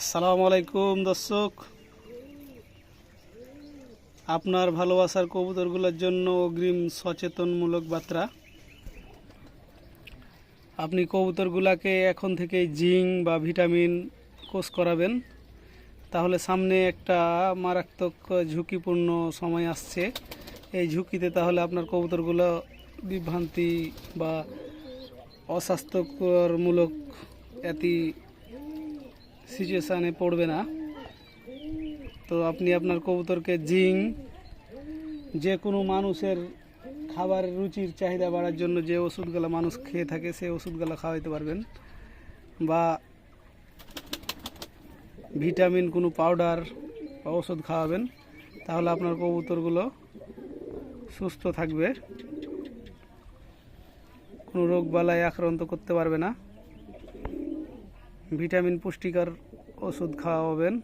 আসসালামু আলাইকুম, দর্শক। আপনার ভালোবাসার কবুতরগুলোর জন্য অগ্রিম সচেতনমূলক বার্তা। আপনি কবুতরগুলাকে এখন থেকে জিঙ্ক বা ভিটামিন কোর্স করাবেন। তাহলে সামনে একটা মারাত্মক ঝুঁকিপূর্ণ সময় আসছে। এই ঝুঁকিতে তাহলে আপনার কবুতরগুলো বিভ্রান্তি বা অস্বাস্থ্যকরমূলক এতি সিচুয়েশানে পড়বে না। তো আপনি আপনার কবুতরকে জিং, যে কোনো মানুষের খাবারের রুচির চাহিদা বাড়ার জন্য যে ওষুধগুলো মানুষ খেয়ে থাকে সেই ওষুধগুলো খাওয়াইতে পারবেন বা ভিটামিন, কোনো পাউডার বা ওষুধ খাওয়াবেন, তাহলে আপনার কবুতরগুলো সুস্থ থাকবে। কোনো রোগ বালায় আক্রান্ত করতে পারবে না। ভিটামিন পুষ্টিকর ওষুধ খাওয়াবেন।